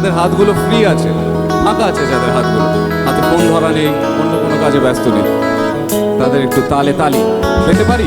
যাদের হাতগুলো ফ্রি আছে, ফাঁকা আছে যাদের হাতগুলো। হাতে ফোন ধরা নেই, অন্য কোনো কাজে ব্যস্ত নেই। তাদের একটু তালে তালি পেতে পারি?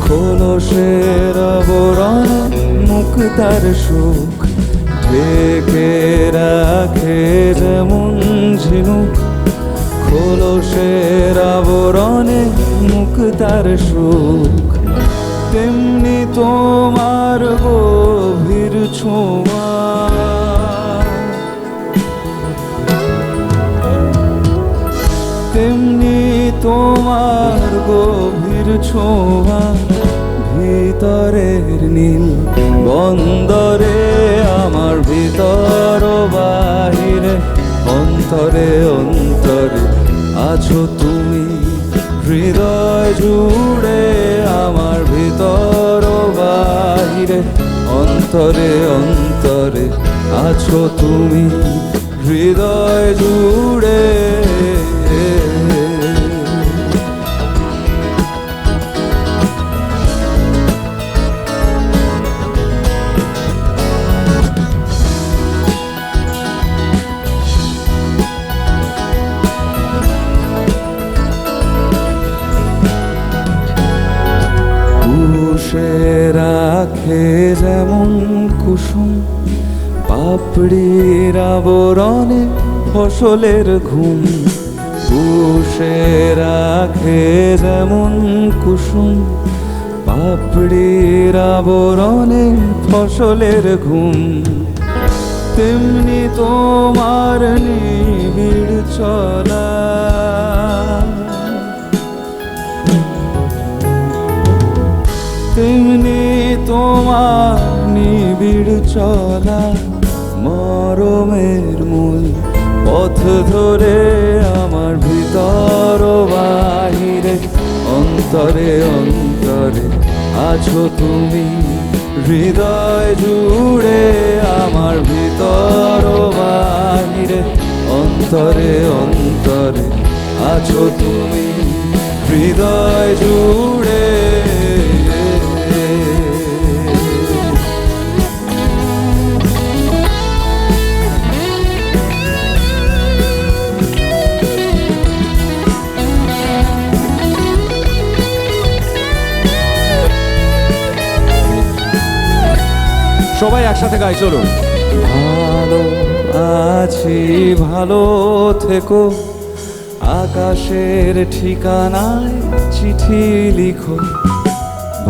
খোলসের আবরণ মুখ তার সুখ। ঢেকে রাখে যেমন ঝিনুক। খোলসের আবরণে মুখ তার সুখ। তেমনি তোমার গভীর ছোঁয়া। তেমনি তোমার গভীর ছোঁয়া, ভিতরের নীল বন্দরে, আমার ভিতর বাহিরে, অন্তরে অন্তরে আছো তুমি। হৃদয় জুড়ে আমার ভিতর বাহিরে, অন্তরে অন্তরে আছো তুমি। হৃদয় জুড়ে পুষে রাখে যেমন কুসুম। পাপড়ির আবরণে ফসলের ঘুম। পুষে রাখে যেমন কুসুম। পাপড়ির আবরণে ফসলের ঘুম। তেমনি তোমার নিবিড় চলা তোমার নিবিড় চলা মরমের মূল পথ ধরে আমার ভিতর বাহিরে, অন্তরে অন্তরে আছো তুমি। হৃদয় জুড়ে আমার ভিতর বাহিরে, অন্তরে অন্তরে আছো তুমি। হৃদয় জুড়ে সবাই একসাথে গাই চলুন ভালো আছি, ভালো থেকো। আকাশের ঠিকানায় চিঠি লিখো।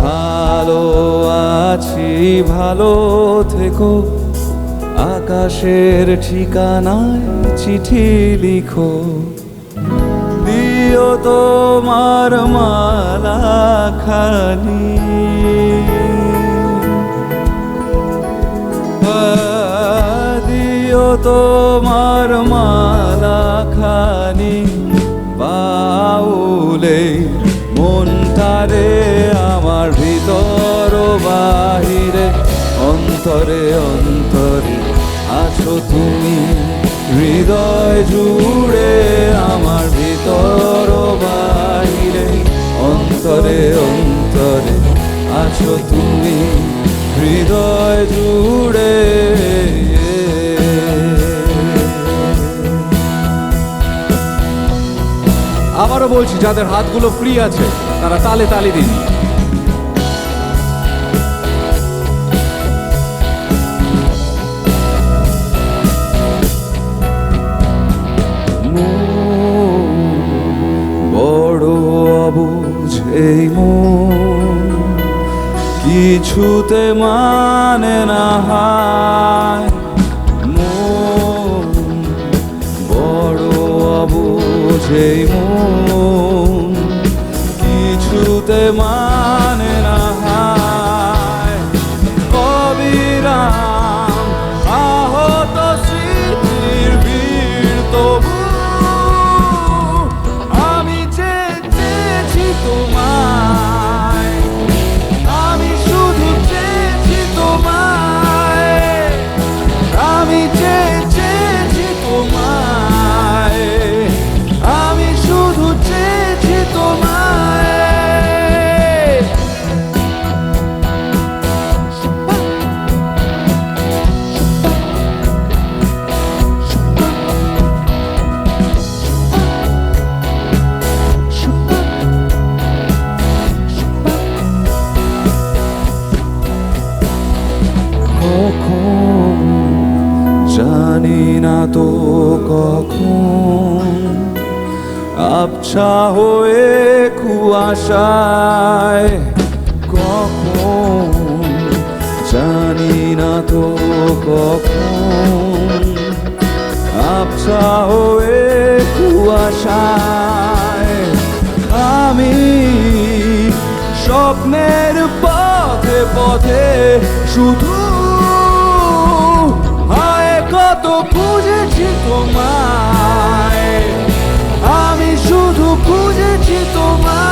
ভালো আছি, ভালো থেকো। আকাশের ঠিকানায় চিঠি লিখো। দিও তোমার মালা খানি তোমার মালা খানি বাউলে মনটারে আমার ভিতর বাহিরে, অন্তরে অন্তরে আছো তুমি। হৃদয় জুড়ে আমার ভিতর বাহিরে, অন্তরে অন্তরে আছো তুমি। হৃদয় জুড়ে আবারও বলছি, যাদের হাতগুলো ফ্রি আছে, তারা তালে তালে দিন এই কিছুতে মানে না হয়। অবুঝে মন কিছুতে মানে না। তো কখন আবছা হয়ে কুয়াশায়? কখন? জানি না তো কখন আবছা হয়ে কুয়াশায়। আমি স্বপ্নের পথে পথে শুধু বুঝেছি তোমার